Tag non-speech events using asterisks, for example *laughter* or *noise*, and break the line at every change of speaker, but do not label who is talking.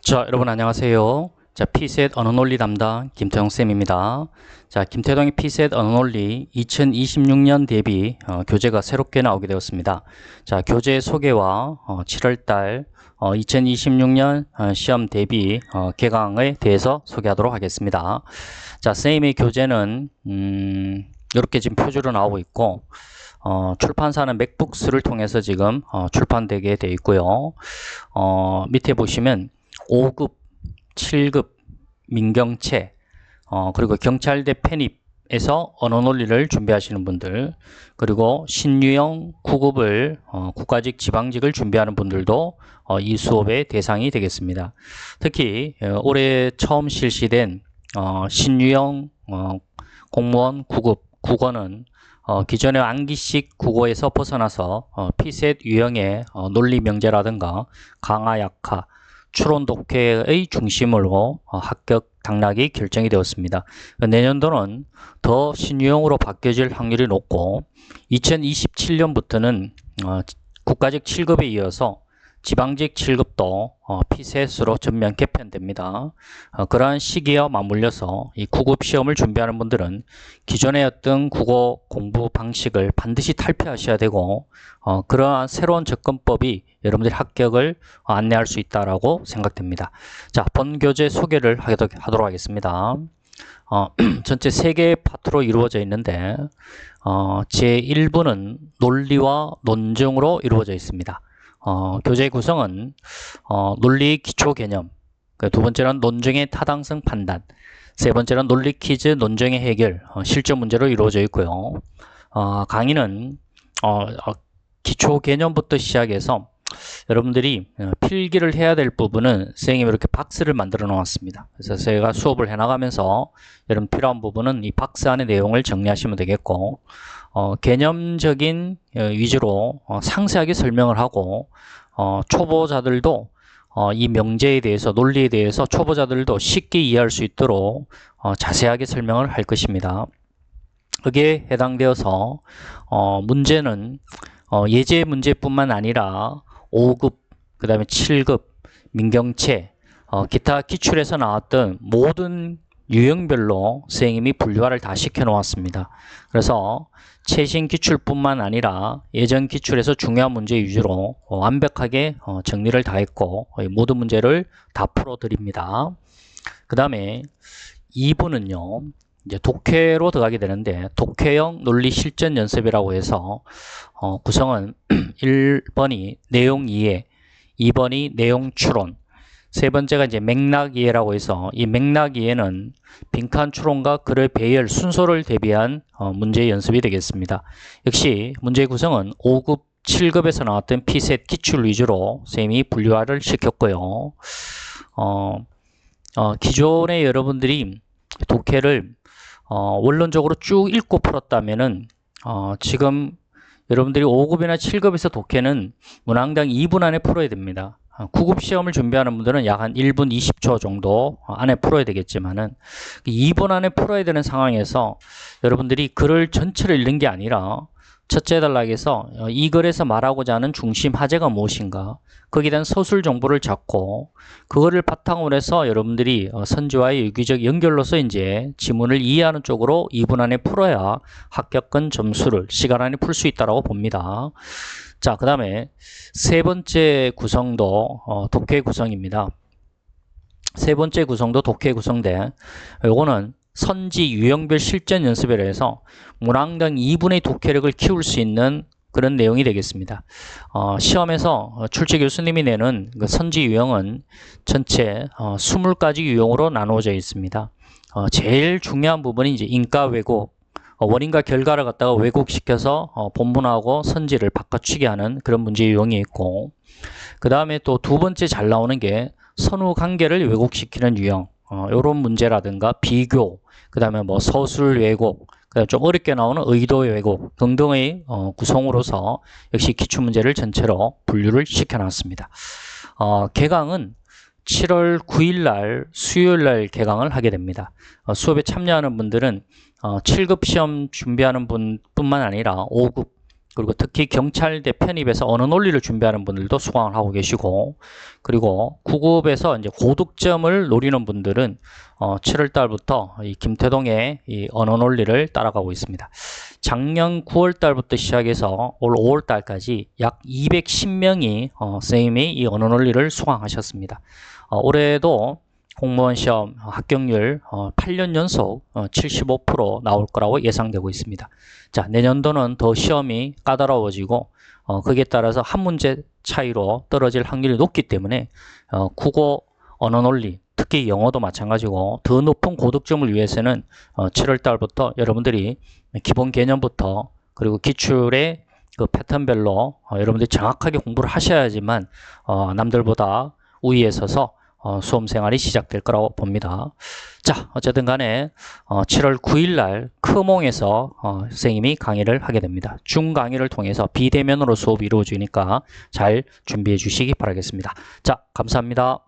자, 여러분 안녕하세요. 자, P셋 언어 논리 담당 김태형 쌤입니다. 자, 김태형의 P셋 언어 논리 2026년 대비 어, 교재가 새롭게 나오게 되었습니다. 자, 교재 소개와 어, 7월달 어, 2026년 어, 시험 대비 어, 개강에 대해서 소개하도록 하겠습니다. 자, 쌤의 교재는 음, 이렇게 지금 표주로 나오고 있고 어, 출판사는 맥북스를 통해서 지금 어, 출판되게 되어 있고요. 어, 밑에 보시면 5급, 7급 민경채, 어, 그리고 경찰대 편입에서 언어 논리를 준비하시는 분들, 그리고 신유형 9급을 어, 국가직 지방직을 준비하는 분들도 어, 이 수업의 대상이 되겠습니다. 특히 어, 올해 처음 실시된 어, 신유형 어, 공무원 9급 국어는 어, 기존의 암기식 국어에서 벗어나서 어, 피셋 유형의 어, 논리 명제라든가 강화 약화 추론 독해의 중심으로 어, 합격 당락이 결정이 되었습니다. 내년도는 더 신유형으로 바뀌어질 확률이 높고 2027년부터는 어, 국가직 7급에 이어서 지방직 7급도 어, 피셋으로 전면 개편됩니다. 어, 그러한 시기와 맞물려서 이 9급 시험을 준비하는 분들은 기존의 어떤 국어 공부 방식을 반드시 탈피하셔야 되고 어, 그러한 새로운 접근법이 여러분들의 합격을 안내할 수 있다라고 생각됩니다. 자, 본 교재 소개를 하도록 하겠습니다. 어, *clears throat* 전체 세 개의 파트로 이루어져 있는데 어, 제 1부는 논리와 논증으로 이루어져 있습니다. 어, 교재 구성은 어, 논리 기초 개념, 그두 번째는 논증의 타당성 판단, 세 번째는 논리 퀴즈 논증의 해결, 어, 실전 문제로 이루어져 있고요. 어, 강의는 어, 어, 기초 개념부터 시작해서 여러분들이 어, 필기를 해야 될 부분은 선생님이 이렇게 박스를 만들어 놓았습니다. 그래서 제가 수업을 해나가면서 여러분 필요한 부분은 이 박스 안의 내용을 정리하시면 되겠고 어, 개념적인 어, 위주로 어, 상세하게 설명을 하고 어, 초보자들도 어, 이 명제에 대해서 논리에 대해서 초보자들도 쉽게 이해할 수 있도록 어, 자세하게 설명을 할 것입니다. 거기에 해당되어서 어, 문제는 어, 예제 문제뿐만 아니라 5급, 그 다음에 7급, 민경채, 어, 기타 기출에서 나왔던 모든 유형별로 선생님이 분류화를 다 시켜 놓았습니다. 그래서 최신 기출뿐만 아니라 예전 기출에서 중요한 문제 위주로 어, 완벽하게 어, 정리를 다 했고 어, 모든 문제를 다 풀어 드립니다. 그 다음에 2부는요. 이제 독해로 들어가게 되는데 독해형 논리 실전 연습이라고 해서 어, 구성은 *clears throat* 1번이 내용 이해, 2번이 내용 추론, 세 번째가 이제 맥락 이해라고 해서 이 맥락 이해는 빈칸 추론과 글의 배열 순서를 대비한 어, 문제 연습이 되겠습니다. 역시 문제 구성은 5급, 7급에서 나왔던 피셋 기출 위주로 쌤이 분류화를 시켰고요. 어, 어, 기존에 여러분들이 독해를 어, 원론적으로 쭉 읽고 풀었다면은 어, 지금 여러분들이 5급이나 7급에서 독해는 문항당 2분 안에 풀어야 됩니다. 9급 시험을 준비하는 분들은 약 한 1분 20초 정도 안에 풀어야 되겠지만은 2분 안에 풀어야 되는 상황에서 여러분들이 글을 전체를 읽는 게 아니라 첫째 단락에서 어, 이 글에서 말하고자 하는 중심 화제가 무엇인가 거기에 대한 서술 정보를 잡고 그거를 바탕으로 해서 여러분들이 어, 선지와의 유기적 연결로서 이제 지문을 이해하는 쪽으로 2분 안에 풀어야 합격권 점수를 시간 안에 풀 수 있다고 봅니다. 자, 그 다음에 세 번째 구성도 어, 독해 구성입니다. 세 번째 구성도 독해 구성대 요거는 선지 유형별 실전 연습이라 해서 문항당 2분의 독해력을 키울 수 있는 그런 내용이 되겠습니다. 어, 시험에서 어, 출제 교수님이 내는 그 선지 유형은 전체 어, 20가지 유형으로 나누어져 있습니다. 어, 제일 중요한 부분이 이제 인가 왜곡, 어, 원인과 결과를 갖다가 왜곡시켜서 어, 본문하고 선지를 바꿔치기 하는 그런 문제 유형이 있고 그 다음에 또 두 번째 잘 나오는 게 선후 관계를 왜곡시키는 유형 어, 이런 문제라든가 비교 그 다음에 뭐 서술 왜곡 그다음 좀 어렵게 나오는 의도 왜곡 등등의 어, 구성으로서 역시 기출 문제를 전체로 분류를 시켜놨습니다. 어, 개강은 7월 9일 날 수요일 날 개강을 하게 됩니다. 어, 수업에 참여하는 분들은 어, 7급 시험 준비하는 분 뿐만 아니라 5급, 그리고 특히 경찰대 편입에서 언어 논리를 준비하는 분들도 수강을 하고 계시고 그리고 9급에서 이제 고득점을 노리는 분들은 어, 7월 달부터 이 김태동의 이 언어 논리를 따라가고 있습니다. 작년 9월 달부터 시작해서 올 5월 달까지 약 210명이 어, 선생님이 이 언어 논리를 수강하셨습니다. 어, 올해도 공무원 시험 합격률 어, 8년 연속 어, 75% 나올 거라고 예상되고 있습니다. 자, 내년도는 더 시험이 까다로워지고 어, 거기에 따라서 한 문제 차이로 떨어질 확률이 높기 때문에 어, 국어 언어 논리 특히 영어도 마찬가지고 더 높은 고득점을 위해서는 어, 7월 달부터 여러분들이 기본 개념부터 그리고 기출의 그 패턴별로 어, 여러분들이 정확하게 공부를 하셔야지만 어, 남들보다 우위에 서서 어, 수험 생활이 시작될 거라고 봅니다. 자, 어쨌든 간에 어, 7월 9일 날 크몽에서 어, 선생님이 강의를 하게 됩니다. 중 강의를 통해서 비대면으로 수업이 이루어지니까 잘 준비해 주시기 바라겠습니다. 자, 감사합니다.